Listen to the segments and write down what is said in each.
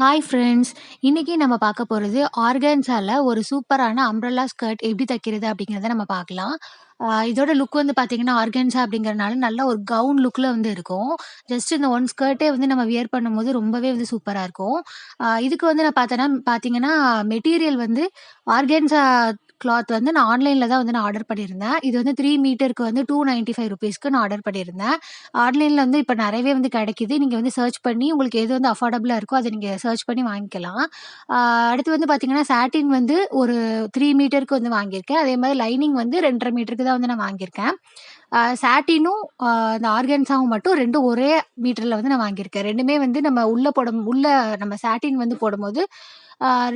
Hi friends இன்னைக்கு நம்ம பார்க்க போகிறது ஆர்கான்ஸால ஒரு சூப்பரான அம்ப்ரல்லா ஸ்கர்ட் எப்படி தைக்கிறது அப்படிங்கிறத நம்ம பார்க்கலாம். இதோட லுக் வந்து பார்த்தீங்கன்னா, ஆர்கன்ஸா அப்படிங்கிறனால நல்ல ஒரு கவுன் லுக்கில் வந்து இருக்கும். ஜஸ்ட் இந்த ஒன் ஸ்கர்ட்டே வந்து நம்ம வியர் பண்ணும்போது ரொம்பவே வந்து சூப்பராக இருக்கும். இதுக்கு வந்து நான் பார்த்தேன்னா பார்த்தீங்கன்னா, மெட்டீரியல் வந்து ஆர்கன்ஸா கிளாத் வந்து நான் ஆன்லைனில் தான் வந்து நான் ஆர்டர் பண்ணியிருந்தேன். இது வந்து த்ரீ மீட்டருக்கு வந்து ₹295க்கு நான் ஆர்டர் பண்ணியிருந்தேன். ஆன்லைனில் வந்து இப்போ நிறையவே வந்து கிடைக்குது. நீங்கள் வந்து சர்ச் பண்ணி உங்களுக்கு எது வந்து அஃபோர்டபுளாக இருக்கோ, அதை நீங்கள் சர்ச் பண்ணி வாங்கிக்கலாம். அடுத்து வந்து பார்த்தீங்கன்னா, சாட்டின் வந்து ஒரு த்ரீ மீட்டருக்கு வந்து வாங்கியிருக்கேன். அதே மாதிரி லைனிங் வந்து 2 1/2 மீட்டருக்கு தான் வந்து நான் வாங்கியிருக்கேன். சாட்டினும் இந்த ஆர்கன்ஸாவும் மட்டும் ரெண்டும் ஒரே மீட்டரில் வந்து நான் வாங்கியிருக்கேன். ரெண்டுமே வந்து நம்ம உள்ளே போடும் உள்ள நம்ம சாட்டின் வந்து போடும்போது,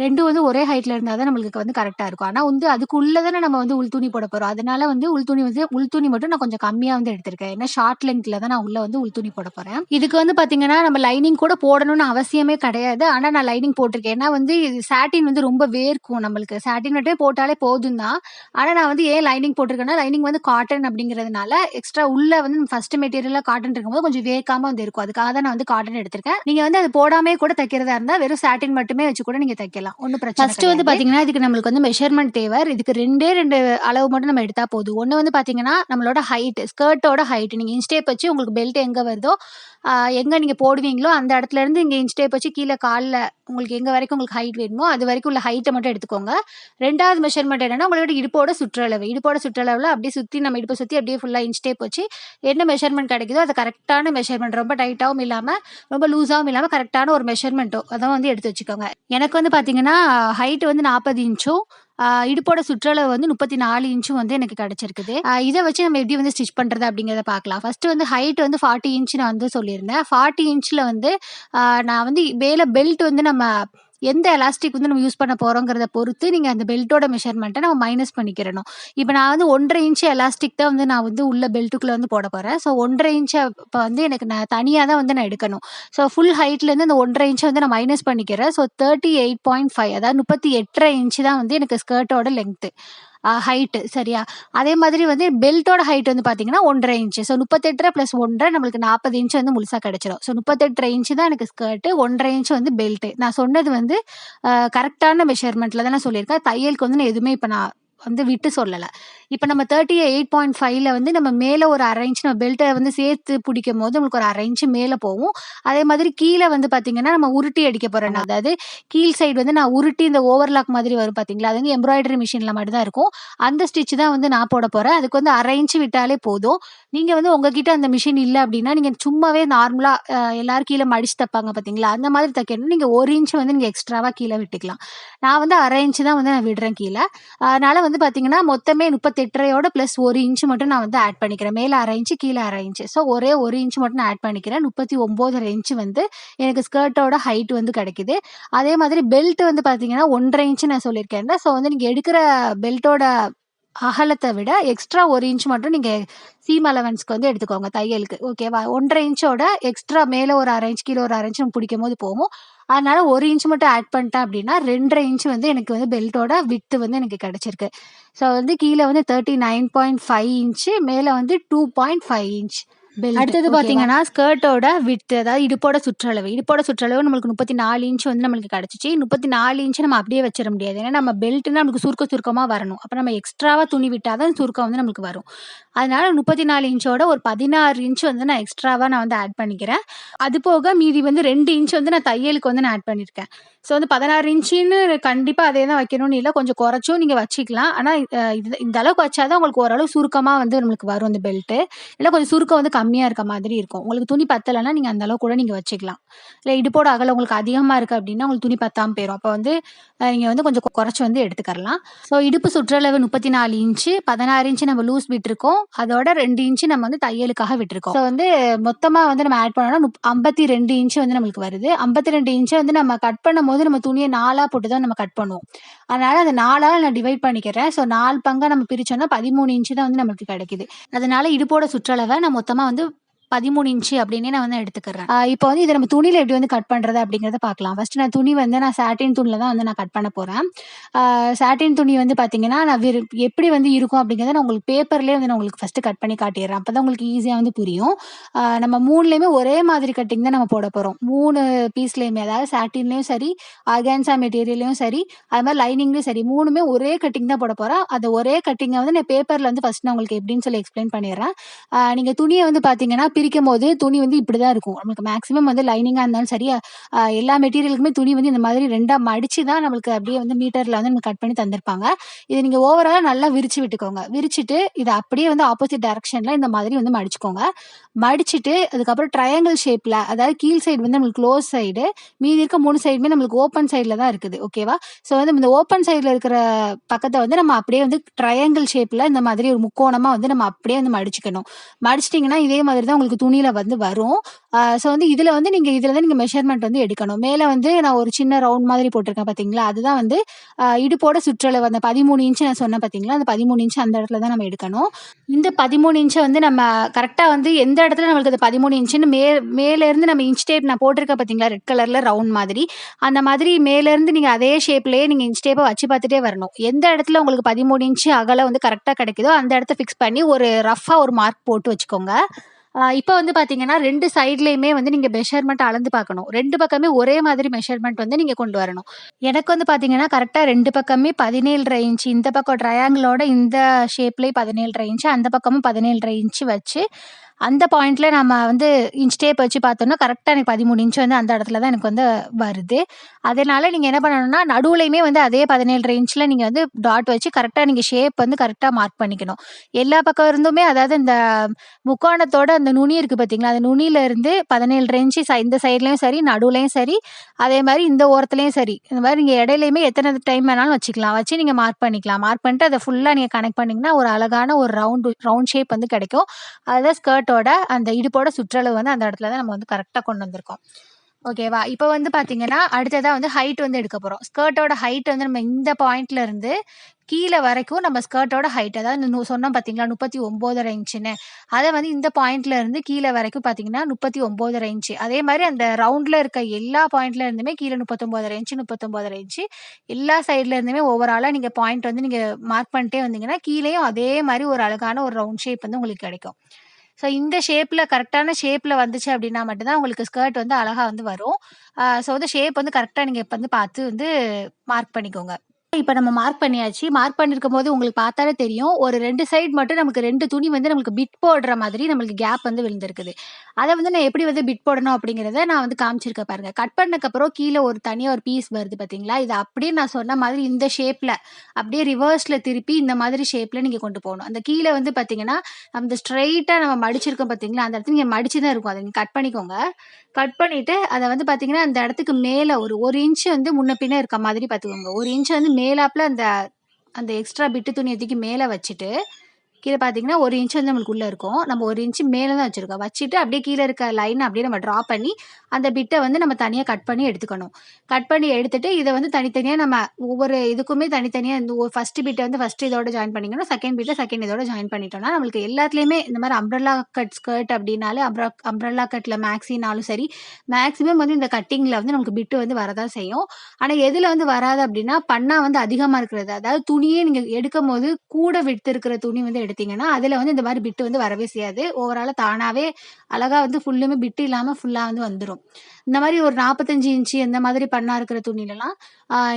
ரெண்டும் வந்து ஒரே ஹைட்ல இருந்தால் தான் நம்மளுக்கு வந்து கரெக்டாக இருக்கும். ஆனால் வந்து அதுக்குள்ளே தானே நம்ம வந்து உள் துணி போட போகிறோம் அதனால வந்து உள் துணி வந்து உள் துணி மட்டும் நான் கொஞ்சம் கம்மியாக வந்து எடுத்திருக்கேன். ஏன்னா ஷார்ட் லென்த்தில் தான் நான் உள்ள வந்து உள் துணி போட போகிறேன் இதுக்கு வந்து பார்த்தீங்கன்னா, நம்ம லைனிங் கூட போடணும்னு அவசியமே கிடையாது. ஆனால் நான் லைனிங் போட்டிருக்கேன். ஏன்னா வந்து இது சாட்டின் வந்து ரொம்ப வேர்க்கும் நம்மளுக்கு. சாட்டின் மட்டும் போட்டாலே போதும் தான். ஆனால் நான் வந்து ஏன் லைனிங் போட்டிருக்கேன்னா, லைனிங் வந்து காட்டன் அப்படிங்கிறதுனால, எக்ஸ்ட்ரா உள்ள வந்து ஃபர்ஸ்ட் மெட்டீரியலாக காட்டன் இருக்கும்போது கொஞ்சம் வேர்க்காம வந்து இருக்கும். அதுக்காக தான் நான் வந்து காட்டன் எடுத்திருக்கேன். நீங்க வந்து அது போடாமே கூட தைக்கிறதா இருந்தால் வெறும் சாட்டின் மட்டுமே வச்சு கூட நீங்க தைக்கலாம். ஒண்ணும் பிரச்சனை ஃபர்ஸ்ட் வந்து கிடையாது. பார்த்தீங்கன்னா, இதுக்கு நம்மளுக்கு வந்து மெஷர்மென்ட் தேவை. இதுக்கு 2டே 2 அளவு மட்டும் நம்ம எடுத்தா போதும். ஒண்ணு வந்து பார்த்தீங்கன்னா, நம்மளோட ஹைட் ஸ்கர்ட்டோட ஹைட். நீங்க இன்ச் டேப் வச்சு உங்களுக்கு பெல்ட் எங்க வருதோ, எங்க நீங்க போடுவீங்களோ, அந்த இடத்துல இருந்து இங்க இன்ச் டேப் வச்சு கீழ கால்ல உங்களுக்கு எங்கே வரைக்கும் உங்களுக்கு ஹைட் வேணுமோ, அது வரைக்கும் உள்ள ஹைட்டை மட்டும் எடுத்துக்கோங்க. ரெண்டாவது மெஷர்மெண்ட் என்னன்னா, உங்களோட இடுப்போட சுற்றளவு. இடுப்போட சுற்றளவில் அப்படியே சுற்றி நம்ம இடுப்பை சுற்றி அப்படியே ஃபுல்லாக இன்ச் டேப் வச்சு, என்ன மெஷர்மெண்ட் கிடைக்குதோ, அது கரெக்டான மெஷர்மெண்ட் ரொம்ப டைட்டாகவும் இல்லாமல் ரொம்ப லூஸாகவும் இல்லாமல் கரெக்டான ஒரு மெஷர்மெண்ட்டோ அதை வந்து எடுத்து வச்சுக்கோங்க. எனக்கு வந்து பார்த்தீங்கன்னா, ஹைட்டு வந்து 40 இன்ச்சும், இடுப்போட சுற்றளவு வந்து 34 இன்ச்சும் வந்து எனக்கு கிடைச்சிருக்குது. இதை வச்சு நம்ம எப்படி வந்து ஸ்டிச் பண்றது அப்படிங்கிறத பார்க்கலாம். ஃபர்ஸ்ட் வந்து ஹைட் வந்து 40 இன்ச் நான் வந்து சொல்லியிருந்தேன். 40 இன்ச்ல வந்து நான் வந்து வேலை பெல்ட் வந்து நம்ம எந்த எலாஸ்டிக் வந்து நம்ம யூஸ் பண்ண போகிறோங்கிறத பொறுத்து, நீங்கள் அந்த பெல்ட்டோட மெஷர்மெண்ட்டை நம்ம மைனஸ் பண்ணிக்கிறணும். இப்போ நான் வந்து 1 1/2 இன்ச் எலாஸ்டிக் தான் வந்து நான் வந்து உள்ள பெல்ட்டுக்குள்ளே வந்து போட போகிறேன் ஸோ ஒன்றரை இன்ச்சை இப்போ வந்து எனக்கு நான் தனியாக தான் வந்து நான் எடுக்கணும். ஸோ ஃபுல் ஹைட்லேருந்து அந்த ஒன்றரை இன்ச்சை வந்து நான் மைனஸ் பண்ணிக்கிறேன். ஸோ 38.5 அதாவது முப்பத்தி எட்டரை இன்ச்சு தான் வந்து எனக்கு ஸ்கர்ட்டோட லென்த்து ஹைட்டு சரியா? அதே மாதிரி வந்து பெல்ட்டோட ஹைட் வந்து பார்த்தீங்கன்னா, 1 1/2 இன்ச். ஸோ 38 1/2 + 1 1/2 நம்மளுக்கு 40 இன்ச் வந்து முழுசாக கிடச்சிடும் ஸோ 38 1/2 இன்ச் தான் எனக்கு ஸ்கர்ட். 1 1/2 இன்ச் வந்து பெல்ட்டு நான் சொன்னது வந்து கரெக்டான மெஷர்மெண்ட்டில் தான் நான் சொல்லியிருக்கேன். தையலுக்கு வந்து நான் எதுவுமே இப்போ நான் வந்து விட்டு சொல்லல. இப்ப நம்ம 38.5ல வந்து நம்ம மேல ஒரு 1/2 இன்ச் நம்ம பெல்ட்ட வந்து சேர்த்து பிடிக்கும்போது, நம்மளுக்கு ஒரு 1/2 இன்ச் மேல போவும். அதே மாதிரி கீழ வந்து பார்த்தீங்கன்னா, நம்ம உருட்டி அடிக்க போறோம். அதாவது கீழ் சைடு வந்து நான் உருட்டி இந்த ஓவர்லாக் மாதிரி வரும் பார்த்தீங்களா? அது வந்து எம்ப்ராய்டரி மிஷின்ல மட்டும் தான் இருக்கும். அந்த ஸ்டிச் தான் வந்து நான் போட போறேன். அதுக்கு வந்து 1/2 இன்ச் விட்டாலே போதும். நீங்க வந்து உங்ககிட்ட அந்த மிஷின் இல்ல அப்படின்னா, நீங்க சும்மாவே நார்மலா அ எல்லாரும் கீழ மடிச்சு தைப்பாங்க பார்த்தீங்களா? அந்த மாதிரி தைக்கணும்னா, நீங்க 1 இன்ச் வந்து நீங்க எக்ஸ்ட்ராவா கீழ விட்டுக்கலாம். நான் வந்து 1/2 இன்ச் தான் வந்து நான் விடுறேன் கீழ. அதனால வந்து வந்து பார்த்தீங்கன்னா, மொத்தமே 38 ப்ளஸ் ஒரு இன்ச்சு மட்டும் நான் வந்து ஆட் பண்ணிக்கிறேன். மேலே அரை இன்ச்சு கீழே அரை இன்ச்சு ஸோ ஒரே ஒரு இன்ச் மட்டும் நான் ஆட் பண்ணிக்கிறேன். 39 1/2 இன்ச் வந்து எனக்கு ஸ்கர்ட்டோட ஹைட் வந்து கிடைக்குது. அதே மாதிரி பெல்ட் வந்து பார்த்தீங்கன்னா, ஒன்றரை இன்ச்சு நான் சொல்லியிருக்கேன்ல. ஸோ வந்து நீங்கள் எடுக்கிற பெல்ட்டோட அகலத்தை விட எக்ஸ்ட்ரா ஒரு இன்ச் மட்டும் நீங்கள் சீம் அலவன்ஸ்க்கு வந்து எடுத்துக்கோங்க தையலுக்கு. ஓகேவா? 1 1/2 இன்ச்சோட எக்ஸ்ட்ரா மேலே ஒரு அரை இன்ச், கீழே ஒரு அரை இன்ச் நம்ம பிடிக்கும்போது போகும். அதனால 1 இன்ச் மட்டும் ஆட் பண்ணிட்டேன் அப்படின்னா, 2 1/2 இன்ச் வந்து எனக்கு வந்து பெல்ட்டோட விட்த் வந்து எனக்கு கிடைச்சிருக்கு. ஸோ வந்து கீழ வந்து 39.5 இன்ச், மேல வந்து 2.5 இன்ச் பெல்ட். அடுத்தது ஓகேவா? பார்த்தீங்கன்னா, ஸ்கர்ட்டோட விட்த் அதாவது இடுப்போட சுற்றளவு. இடுப்போட சுற்றளவு நம்மளுக்கு 34 இன்ச் வந்து நம்மளுக்கு கிடைச்சுச்சு. 34 இன்ச் நம்ம அப்படியே வச்சிட முடியாது. ஏன்னா நம்ம பெல்ட்னா நமக்கு சுருக்க சுருக்கமா வரணும். அப்ப நம்ம எக்ஸ்ட்ராவா துணி விட்டா தான் சுருக்கம் வந்து நமக்கு வரும். அதனால 34 இன்ச்சோட ஒரு 16 இன்ச் வந்து நான் எக்ஸ்ட்ராவா நான் வந்து ஆட் பண்ணிக்கிறேன். அது போக மீதி வந்து ரெண்டு இன்ச் வந்து நான் தையலுக்கு வந்து நான் ஆட் பண்ணியிருக்கேன். ஸோ வந்து 16 இன்ச்சுன்னு கண்டிப்பா அதே தான் வைக்கணும்னு இல்லை கொஞ்சம் குறைச்சும் நீங்க வச்சுக்கலாம். ஆனா இது இந்த அளவுக்கு வச்சா தான் உங்களுக்கு ஓரளவு சுருக்கமா வந்து நம்மளுக்கு வரும் அந்த பெல்ட்டு இல்ல கொஞ்சம் சுருக்கம் வந்து கம்மியா இருக்க மாதிரி இருக்கும். உங்களுக்கு துணி பத்தலைன்னா நீங்க அந்த அளவு கூட நீங்க வச்சுக்கலாம். இல்ல இடுப்போட அகலம் உங்களுக்கு அதிகமா இருக்கு அப்படின்னா, உங்களுக்கு துணி பத்தாம போயிடும் அப்ப வந்து நீங்கள் நீங்க வந்து கொஞ்சம் குறைச்சு வந்து எடுத்துக்கறலாம். ஸோ இடுப்பு சுற்றளவு முப்பத்தி நாலு இன்ச்சு பதினாறு இன்ச்சு நம்ம லூஸ் அதோட ரெண்டு இன்ச் நம்ம வந்து தையலுக்காக விட்டுருக்கோம். ஸோ வந்து மொத்தமா வந்து நம்ம ஆட் பண்ணோம்னா, ஐம்பத்தி ரெண்டு இன்ச் வந்து நம்மளுக்கு வருது. அம்பத்தி ரெண்டு இன்ச்சை வந்து நம்ம கட் பண்ணும்போது நம்ம துணியை நாலாக போட்டு தான் நம்ம கட் பண்ணுவோம். அதனால அந்த நாலாக நான் டிவைட் பண்ணிக்கிறேன். ஸோ நாலு பங்கா நம்ம பிரிச்சோம்னா 13 இன்ச் தான் வந்து நம்மளுக்கு கிடைக்குது. அதனால இடுப்போட சுற்றளவை நான் மொத்தமாக வந்து 13 இன்ச்சு அப்படின்னே நான் வந்து எடுத்துக்கிறேன். இப்போ வந்து இதை நம்ம துணியில எப்படி வந்து கட் பண்றது அப்படிங்கிறத பார்க்கலாம். ஃபர்ஸ்ட் நான் துணி வந்து நான் சாட்டின் துணியில் தான் வந்து நான் கட் பண்ண போறேன். சாட்டின் துணி வந்து பார்த்தீங்கன்னா, நான் விரு எப்படி வந்து இருக்கும் அப்படிங்கிறத நான் உங்களுக்கு பேப்பர்லேயே வந்து நான் உங்களுக்கு ஃபர்ஸ்ட் கட் பண்ணி காட்டிர்றேன். அப்பதான் உங்களுக்கு ஈஸியா வந்து புரியும். நம்ம மூணுலேயுமே ஒரே மாதிரி கட்டிங் தான் நம்ம போட போறோம். மூணு பீஸ்லயுமே அதாவது சாட்டின்லயும் சரி, ஆர்கான்சா மெட்டீரியல்லையும் சரி, அது மாதிரி லைனிங்லயும் சரி மூணுமே ஒரே கட்டிங் தான் போட போறேன். அந்த ஒரே கட்டிங்கை வந்து நான் பேப்பர்ல வந்து ஃபர்ஸ்ட் நான் உங்களுக்கு எப்படின்னு சொல்லி எக்ஸ்ப்ளைன் பண்ணிடுறேன் நீங்கள் நீங்க வந்து பார்த்தீங்கன்னா, பிரிக்கும்போது துணி வந்து இப்படிதான் இருக்கும். நம்மளுக்கு மேக்ஸிமம் வந்து லைனிங்கா இருந்தாலும் சரி, எல்லா மெட்டீரியலுக்குமே துணி வந்து இந்த மாதிரி 2ஆ மடிச்சு தான் நம்மளுக்கு அப்படியே வந்து மீட்டர்ல வந்து நமக்கு கட் பண்ணி தந்திருப்பாங்க. இதை நீங்க ஓவராலா நல்லா விரிச்சு விட்டுக்கோங்க. விரிச்சுட்டு இதை அப்படியே வந்து ஆப்போசிட் டைரக்ஷன்ல இந்த மாதிரி வந்து மடிச்சுக்கோங்க. மடிச்சுட்டு அதுக்கப்புறம் ட்ரையாங்கிள் ஷேப்ல அதாவது கீழ் சைடு வந்து நம்மளுக்கு க்ளோஸ் சைடு, மீதி இருக்க மூணு சைடுமே நம்மளுக்கு ஓப்பன் சைடுல தான் இருக்குது. ஓகேவா? ஸோ வந்து இந்த ஓப்பன் சைடுல இருக்கிற பக்கத்தை வந்து நம்ம அப்படியே வந்து ட்ரையாங்கிள் ஷேப்ல இந்த மாதிரி ஒரு முக்கோணமா வந்து நம்ம அப்படியே வந்து மடிச்சுக்கணும். மடிச்சிட்டிங்கன்னா இதே மாதிரி தான் உங்களுக்கு துணியில வந்து வரும். ஸோ வந்து இதுல வந்து நீங்க இதுல தான் நீங்க மெஷர்மெண்ட் வந்து எடுக்கணும். மேலே வந்து நான் ஒரு சின்ன ரவுண்ட் மாதிரி போட்டிருக்கேன் பார்த்தீங்களா? அதுதான் வந்து இடுப்போட சுற்றளவு அந்த பதிமூணு இன்ச்சு நான் சொன்னேன் பார்த்தீங்களா? அந்த பதிமூணு இன்ச்சு அந்த இடத்துல தான் நம்ம எடுக்கணும். இந்த பதிமூணு இன்ச்சை வந்து நம்ம கரெக்டாக வந்து எந்த இடத்துல நம்மளுக்கு அந்த 13 இன்ச்சுன்னு மே மேல இருந்து நம்ம இன்ச் டேப் நான் போட்டிருக்கேன் பார்த்தீங்களா? ரெட் கலர்ல ரவுண்ட் மாதிரி. அந்த மாதிரி மேல இருந்து நீங்க அதே ஷேப்லயே நீங்க இன்ச் டேப்பை வச்சு பார்த்துட்டே வரணும். எந்த இடத்துல உங்களுக்கு பதிமூணு இன்ச்சு அகலம் வந்து கரெக்டாக கிடைக்குதோ, அந்த இடத்த ஃபிக்ஸ் பண்ணி ஒரு ரஃப்பாக ஒரு மார்க் போட்டு வச்சுக்கோங்க. இப்போ வந்து பார்த்தீங்கன்னா, ரெண்டு சைட்லேயுமே வந்து நீங்கள் மெஷர்மெண்ட் அளந்து பார்க்கணும். ரெண்டு பக்கமே ஒரே மாதிரி மெஷர்மெண்ட் வந்து நீங்கள் கொண்டு வரணும். எனக்கு வந்து பார்த்தீங்கன்னா, கரெக்டாக ரெண்டு பக்கமே 17 1/2 இன்ச் இந்த பக்கம் ட்ரையாங்கிளோட இந்த ஷேப்லேயே 17 1/2 இன்ச் அந்த பக்கமும் 17 1/2 இன்ச் வச்சு, அந்த பாயிண்ட்ல நம்ம வந்து இன்ச் டேப் வச்சு பார்த்தோம்னா, கரெக்டாக எனக்கு 13 இன்ச் வந்து அந்த இடத்துல தான் எனக்கு வந்து வருது. அதனால நீங்க என்ன பண்ணணும்னா, நடுவுலையுமே வந்து அதே 17 1/2 இன்ச்ல நீங்க வந்து டாட் வச்சு கரெக்டாக நீங்க ஷேப் வந்து கரெக்டாக மார்க் பண்ணிக்கணும். எல்லா பக்கம் இருந்துமே அதாவது இந்த முக்கோணத்தோட அந்த நுனி இருக்கு பார்த்தீங்களா? அந்த நுனியில இருந்து 17 1/2 சை இந்த சைட்லயும் சரி, நடுவுலையும் சரி, அதே மாதிரி இந்த ஓரத்துலேயும் சரி. இந்த மாதிரி நீங்க இடையிலயுமே எத்தனை டைம் வேணாலும் வச்சுக்கலாம். வச்சு நீங்க மார்க் பண்ணிக்கலாம். மார்க் பண்ணிட்டு அதை ஃபுல்லாக நீங்க கனெக்ட் பண்ணீங்கன்னா, ஒரு அழகான ஒரு ரவுண்ட் ரவுண்ட் ஷேப் வந்து கிடைக்கும். அதுதான் ஸ்கர்ட்டோட அந்த இடுப்போட சுற்றளவு வந்து அந்த இடத்துல தான் நம்ம வந்து கரெக்டாக கொண்டு வந்திருக்கோம். ஓகேவா? இப்போ வந்து பார்த்தீங்கன்னா, அடுத்ததாக வந்து ஹைட் வந்து எடுக்க போகிறோம் ஸ்கர்ட்டோட ஹைட் வந்து நம்ம இந்த பாயிண்ட்ல இருந்து வரைக்கும் நம்ம ஸ்கர்ட்டோட ஹைட் அதாவது சொன்னோம் பார்த்தீங்களா? 39 1/2 இன்ச்சுன்னு. அதை வந்து இந்த பாயிண்ட்ல இருந்து கீழே வரைக்கும் பார்த்தீங்கன்னா, முப்பத்தி ஒம்போதரை இஞ்சு அதே மாதிரி அந்த ரவுண்டில் இருக்க எல்லா பாயிண்ட்ல இருந்துமே கீழே 39 1/2 இன்ச் 39 1/2 இன்ச். எல்லா சைட்ல இருந்துமே ஓவராலாக நீங்கள் பாயிண்ட் வந்து நீங்கள் மார்க் பண்ணிட்டே வந்தீங்கன்னா, கீழேயும் அதே மாதிரி ஒரு அழகான ஒரு ரவுண்ட் ஷேப் வந்து உங்களுக்கு கிடைக்கும். ஸோ இந்த ஷேப்பில் கரெக்டான ஷேப்பில் வந்துச்சு அப்படின்னா மட்டும்தான் உங்களுக்கு ஸ்கர்ட் வந்து அழகாக வந்து வரும். ஸோ வந்து ஷேப் வந்து கரெக்டாக நீங்கள் இப்போ வந்து பார்த்து வந்து மார்க் பண்ணிக்கோங்க. இப்ப நம்ம மார்க் பண்ணியாச்சு. மார்க் பண்ணியிருக்கும்போது உங்களுக்கு பார்த்தாலே தெரியும். ஒரு ரெண்டு சைடு மட்டும் நமக்கு ரெண்டு துணி வந்து நமக்கு பிட் போடுற மாதிரி நம்மளுக்கு கேப் வந்து விழுந்திருக்குது. அதை வந்து நான் எப்படி வந்து பிட் போடணும் அப்படிங்கிறத நான் வந்து காமிச்சிருக்கேன் பாருங்க. கட் பண்ணதுக்கப்புறம் கீழே ஒரு தனியாக ஒரு பீஸ் வருது பார்த்தீங்களா? இது அப்படியே நான் சொன்ன மாதிரி இந்த ஷேப்ல அப்படியே ரிவர்ஸ்ல திருப்பி இந்த மாதிரி ஷேப்ல நீங்க கொண்டு போகணும். அந்த கீழே வந்து பார்த்தீங்கன்னா, அந்த ஸ்ட்ரெய்ட்டா நம்ம மடிச்சிருக்கோம் பார்த்தீங்களா? அந்த இடத்துல நீங்க மடிச்சு தான் இருக்கும். அதை நீங்க கட் பண்ணிக்கோங்க. கட் பண்ணிட்டு அதை வந்து பார்த்தீங்கன்னா, அந்த இடத்துக்கு மேலே ஒரு ஒரு இன்ச் வந்து முன்ன பின்னே இருக்க மாதிரி பார்த்துக்கோங்க. ஒரு இன்ச் வந்து மேலாப்பில் அந்த அந்த எக்ஸ்ட்ரா பிட்டு துணிய தூக்கி மேலே வச்சுட்டு, கீழே பார்த்தீங்கன்னா, ஒரு இன்ச் வந்து நம்மளுக்கு உள்ளே இருக்கும். நம்ம ஒரு இன்ச் மேலே தான் வச்சுருக்கோம் வச்சுட்டு அப்படியே கீழே இருக்க லைனை அப்படியே நம்ம ட்ரா பண்ணி, அந்த பிட்டை வந்து நம்ம தனியாக கட் பண்ணி எடுத்துக்கணும். கட் பண்ணி எடுத்துட்டு, இதை வந்து தனித்தனியாக நம்ம ஒவ்வொரு இதுக்குமே தனித்தனியாக இந்த ஒரு பிட்டை வந்து ஃபஸ்ட்டு இதோட ஜாயின் பண்ணிக்கணும். செகண்ட் பிட்டை செகண்ட் இதோட ஜாயின் பண்ணிட்டோம்னா, நம்மளுக்கு எல்லாத்துலேயுமே இந்த மாதிரி அம்ப்ரெல்லா கட் ஸ்கர்ட் அப்படின்னாலே அம்ப்ரா அம்ப்ரெல்லா கட்டில் மேக்ஸினாலும் சரி, மேக்ஸிமம் வந்து இந்த கட்டிங்கில் வந்து நமக்கு பிட்டு வந்து வரதான் செய்யும். ஆனால் எதில் வந்து வராது அப்படின்னா, பண்ணா வந்து அதிகமாக இருக்கிறது. அதாவது துணியே நீங்கள் எடுக்கும் போது கூட விட்டு இருக்கிற துணி வந்து எடுத்து எடுத்தீங்கன்னா, அதுல வந்து இந்த மாதிரி பிட்டு வந்து வரவே செய்யாது. ஓவராலாக தானாவே அழகா வந்து ஃபுல்லுமே பிட்டு இல்லாம ஃபுல்லா வந்து வந்துடும் இந்த மாதிரி ஒரு நாற்பத்தஞ்சு இன்ச்சு இந்த மாதிரி பண்ணா இருக்கிற துணிலலாம்,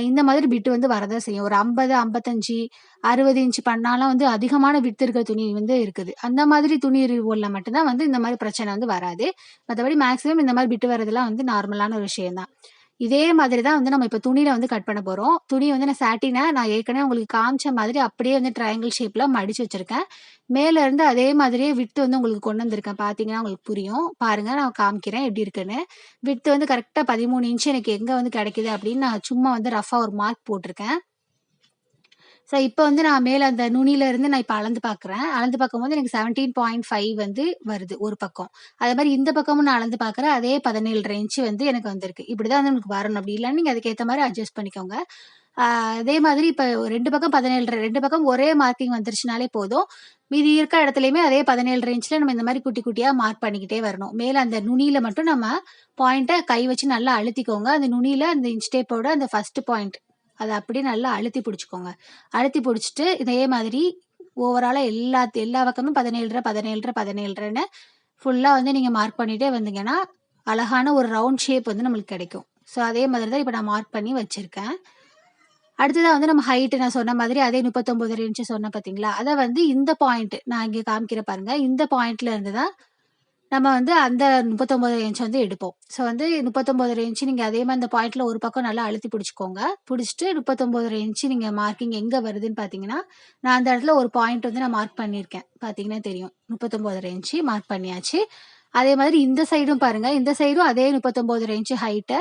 இந்த மாதிரி பிட்டு வந்து வரதான் செய்யும். ஒரு ஐம்பது ஐம்பத்தஞ்சு அறுபது இன்ச்சு பண்ணாலாம் வந்து அதிகமான விட்டு இருக்கிற துணி வந்து இருக்குது. அந்த மாதிரி துணி உள்ள மட்டும்தான் வந்து இந்த மாதிரி பிரச்சனை வந்து வராது. மற்றபடி மேக்ஸிமம் இந்த மாதிரி பிட்டு வரதெல்லாம் வந்து நார்மலான ஒரு விஷயம் தான். இதே மாதிரி தான் வந்து நம்ம இப்போ துணியில வந்து கட் பண்ண போகிறோம் துணி வந்து நான் சாட்டின நான் ஏற்கனவே உங்களுக்கு காமிச்ச மாதிரி அப்படியே வந்து ட்ரையாங்கிள் ஷேப்பில் மடிச்சு வச்சிருக்கேன். மேலே இருந்து அதே மாதிரியே விட்டு வந்து உங்களுக்கு கொண்டு வந்திருக்கேன். பார்த்தீங்கன்னா உங்களுக்கு புரியும். பாருங்கள் நான் காமிக்கிறேன் எப்படி இருக்குன்னு. விட்டு வந்து கரெக்டாக பதிமூணு இன்ச்சு எனக்கு எங்கே வந்து கிடைக்குது அப்படின்னு நான் சும்மா வந்து ரஃபாக ஒரு மார்க் போட்டிருக்கேன். ஸோ இப்போ வந்து நான் மேலே அந்த நுனியில இருந்து நான் இப்போ அளந்து பார்க்குறேன். அளந்து பார்க்கும்போது எனக்கு 17.5 வந்து வருது ஒரு பக்கம். அதே மாதிரி இந்த பக்கமும் நான் அளந்து பார்க்குறேன். அதே 17 1/2 வந்து எனக்கு வந்திருக்கு. இப்படிதான் வந்து எனக்கு வரணும். அப்படி இல்லைன்னு நீங்கள் அதுக்கேற்ற மாதிரி அட்ஜஸ்ட் பண்ணிக்கோங்க. அதே மாதிரி இப்போ ரெண்டு பக்கம் 17 2 பக்கம் ஒரே மார்க்கிங் வந்துருச்சுனாலே போதும். மீதி இருக்க இடத்துலையுமே அதே பதினேழு ரேஞ்சில் நம்ம இந்த மாதிரி குட்டி குட்டியாக மார்க் பண்ணிக்கிட்டே வரணும். மேலே அந்த நுனியில் மட்டும் நம்ம பாயிண்ட்டை கை வச்சு நல்லா அழுத்திக்கோங்க. அந்த நுனியில் அந்த இன்ச் டேப்போட அந்த ஃபஸ்ட்டு பாயிண்ட் அதை அப்படியே நல்லா அழுத்தி பிடிச்சிக்கோங்க அழுத்தி பிடிச்சிட்டு இதே மாதிரி ஓவராலாக எல்லா எல்லா பக்கமும் 17 17 17ன்னு ஃபுல்லாக வந்து நீங்கள் மார்க் பண்ணிட்டே வந்தீங்கன்னா, அழகான ஒரு ரவுண்ட் ஷேப் வந்து நம்மளுக்கு கிடைக்கும். ஸோ அதே மாதிரி தான் இப்போ நான் மார்க் பண்ணி வச்சுருக்கேன் அடுத்ததாக வந்து நம்ம ஹைட்டு நான் சொன்ன மாதிரி அதே முப்பத்தொம்போது இன்ச்சு சொன்னேன் பார்த்தீங்களா? அதை வந்து இந்த பாயிண்ட் நான் இங்கே காமிக்கிறேன் பாருங்கள் இந்த பாயிண்ட்ல இருந்து தான் நம்ம வந்து அந்த 39 இன்ச் வந்து எடுப்போம். ஸோ வந்து 39 இன்ச் நீங்க அதே மாதிரி அந்த பாயிண்ட்ல ஒரு பக்கம் நல்லா அழுத்தி பிடிச்சிக்கோங்க பிடிச்சிட்டு 39 இன்ச் நீங்க மார்க்கிங் எங்க வருதுன்னு பார்த்தீங்கன்னா, நான் அந்த இடத்துல ஒரு பாயிண்ட் வந்து நான் மார்க் பண்ணியிருக்கேன். பார்த்தீங்கன்னா தெரியும். 39 இன்ச் மார்க் பண்ணியாச்சு. அதே மாதிரி இந்த சைடும் பாருங்க. இந்த சைடும் அதே 39 இன்ச் ஹைட்ட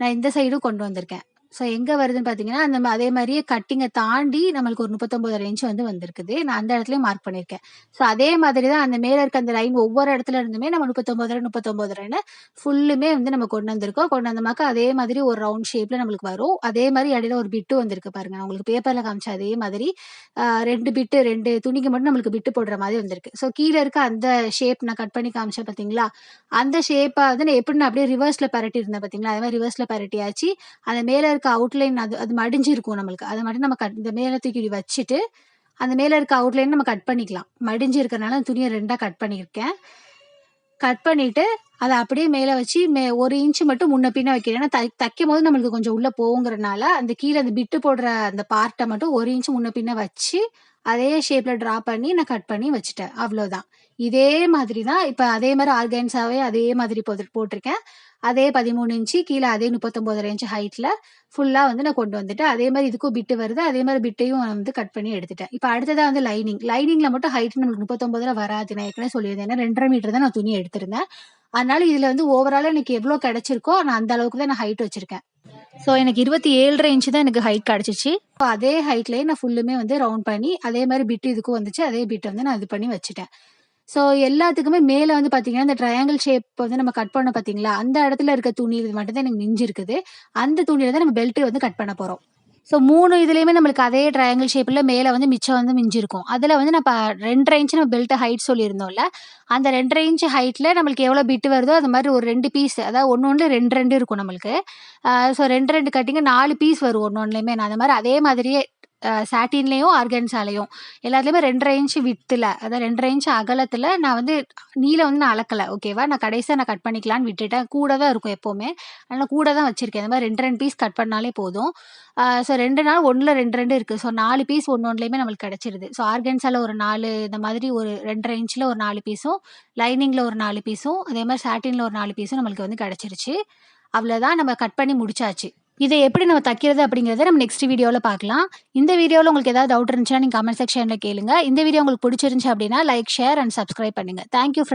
நான் இந்த சைடும் கொண்டு வந்திருக்கேன். ஸோ எங்க வருதுன்னு பார்த்தீங்கன்னா, அந்த அதே மாதிரியே கட்டிங்கை தாண்டி நம்மளுக்கு ஒரு முப்பத்தொம்போது ரேஞ்ச் வந்து வந்திருக்குது. நான் அந்த இடத்துலயும் மார்க் பண்ணியிருக்கேன். ஸோ அதே மாதிரி தான் அந்த மேல இருக்க அந்த லைன் ஒவ்வொரு இடத்துல இருந்துமே நம்ம 39 39ன்னு ஃபுல்லுமே வந்து நம்ம கொண்டு வந்திருக்கோம். கொண்டு வந்தமாக்க அதே மாதிரி ஒரு ரவுண்ட் ஷேப்ல நம்மளுக்கு வரும். அதே மாதிரி இடையில ஒரு பிட்டு வந்திருக்கு பாருங்க. உங்களுக்கு பேப்பர்ல காமிச்ச அதே மாதிரி ரெண்டு பிட்டு ரெண்டு துணிக்கு மட்டும் நம்மளுக்கு பிட்டு போடுற மாதிரி வந்திருக்கு. ஸோ கீழே இருக்க அந்த ஷேப் நான் கட் பண்ணி காமிச்சேன் பார்த்தீங்களா? அந்த ஷேப்பை வந்து நான் எப்படி நான் அப்படியே ரிவர்ஸ்ல பெரட்டியிருந்தேன் பார்த்தீங்களா? அதே மாதிரி ரிவர்ஸ்ல ஆச்சு அந்த மேல இருக்க அவுட்லைன் அது அது மடிஞ்சிருக்கும் நம்மளுக்கு. அதை மட்டும் நம்ம கட் இந்த மேலே தூக்கி வச்சுட்டு, அந்த மேலே இருக்க அவுட்லைன் நம்ம கட் பண்ணிக்கலாம். மடிஞ்சு இருக்கிறனால அந்த துணியை ரெண்டாக கட் பண்ணியிருக்கேன். கட் பண்ணிட்டு, அதை அப்படியே மேலே வச்சு மே ஒரு இன்ச் மட்டும் முன்ன பின்ன வைக்கிறேன். ஏன்னா தை தைக்கும்போது நம்மளுக்கு கொஞ்சம் உள்ளே போகுங்கிறனால, அந்த கீழே அந்த பிட்டு போடுற அந்த பார்ட்டை மட்டும் ஒரு இன்ச் முன்ன பின்ன வச்சு, அதே ஷேப்பில் ட்ரா பண்ணி நான் கட் பண்ணி வச்சுட்டேன். அவ்வளோதான். இதே மாதிரி தான் இப்போ அதே மாதிரி ஆர்கான்ஸாவே அதே மாதிரி போட்டு போட்டிருக்கேன். அதே பதிமூணு இன்ச்சு கீழே அதே 39 இன்ச் ஹைட்டில் ஃபுல்லாக வந்து நான் கொண்டு வந்துட்டேன். அதே மாதிரி இதுக்கும் பிட்டு வருது. அதே மாதிரி பிட்டையும் வந்து கட் பண்ணி எடுத்துட்டேன். இப்போ அடுத்ததாக வந்து லைனிங். லைனிங்கில் மட்டும் ஹைட் நம்மளுக்கு 39ல வராது. நான் ஏற்கனவே சொல்லியிருந்தேன். ஏன்னா 2 1/2 மீட்டர் தான் நான் துணி எடுத்திருந்தேன். அதனால இதில் வந்து ஓவராலாக எனக்கு எவ்வளோ கிடைச்சிருக்கோ, நான் அந்த அளவுக்கு தான் நான் ஹைட் வச்சிருக்கேன். ஸோ எனக்கு 27 1/2 இன்ச் தான் எனக்கு ஹைட் கிடச்சிச்சு அதே ஹைட்லேயே நான் ஃபுல்லுமே வந்து ரவுண்ட் பண்ணி, அதே மாதிரி பிட்டு இதுக்கும் வந்துச்சு. அதே பிட்டை வந்து நான் இது பண்ணி வச்சுட்டேன். ஸோ எல்லாத்துக்குமே மேலே வந்து பார்த்தீங்கன்னா, இந்த ட்ரையாங்கிள் ஷேப் வந்து நம்ம கட் பண்ணோம் பார்த்தீங்களா? அந்த இடத்துல இருக்க துணி இது மட்டும் தான் எனக்கு மிஞ்சி இருக்குது. அந்த துணியில தான் நம்ம பெல்ட்டு வந்து கட் பண்ண போகிறோம் ஸோ மூணு இதுலேயுமே நம்மளுக்கு அதே ட்ரையாங்கிள் ஷேப்பில் மேலே வந்து மிச்சம் வந்து மிஞ்சிருக்கும். அதில் வந்து நம்ம ரெண்டரை இன்ச்சு நம்ம பெல்ட்டு ஹைட் சொல்லியிருந்தோம்ல. அந்த 2 1/2 இன்ச் நம்மளுக்கு எவ்வளோ பிட்டு வருதோ, அது மாதிரி ஒரு ரெண்டு பீஸ் அதாவது ஒன்று ஒன்று ரெண்டு ரெண்டு இருக்கும் நம்மளுக்கு. ஸோ 2 2 கட்டிங்க நாலு பீஸ் வரும் ஒன்று ஒன்றுலையுமே நான் அந்த மாதிரி அதே மாதிரியே சாட்டின்லேயும் ஆர்கான்ஸாலயும் எல்லாத்துலயுமே 2 1/2 இன்ச் அதாவது 2 1/2 இன்ச் நான் வந்து நீல வந்து நான் அளக்கலை ஓகேவா? நான் கடைசியாக நான் கட் பண்ணிக்கலான்னு விட்டுட்டேன். கூட தான் இருக்கும் எப்போவுமே அதனால் கூட தான் வச்சுருக்கேன் இந்த மாதிரி ரெண்டு ரெண்டு பீஸ் கட் பண்ணாலே போதும். ஸோ ரெண்டு நாள் ஒன்றில் ரெண்டு ரெண்டு இருக்குது ஸோ நாலு பீஸ் ஒன்று ஒண்ணுலயுமே நம்மளுக்கு கிடச்சிருது ஸோ ஆர்கான்ஸால ஒரு நாலு இந்த மாதிரி ஒரு ரெண்டரை இன்ச்சில் ஒரு நாலு பீஸும், லைனிங்கில் ஒரு நாலு பீஸும், அதே மாதிரி சாட்டினில் ஒரு நாலு பீஸும் நம்மளுக்கு வந்து கிடச்சிருச்சு அவ்வளோதான் நம்ம கட் பண்ணி முடிச்சாச்சு. இதை எப்படி நம்ம தைக்கிறது அப்படிங்கிறத நம்ம நெக்ஸ்ட் வீடியோவில் பார்க்கலாம். இந்த வீடியோவில் உங்களுக்கு ஏதாவது டவுட் இருந்துச்சுன்னா, நீங்க கமெண்ட் செக்ஷனில் கேளுங்க. இந்த வீடியோ உங்களுக்கு பிடிச்சிருந்துச்சி அப்படின்னா, லைக், ஷேர் அண்ட் சப்ஸ்கிரைப் பண்ணுங்க. Thank you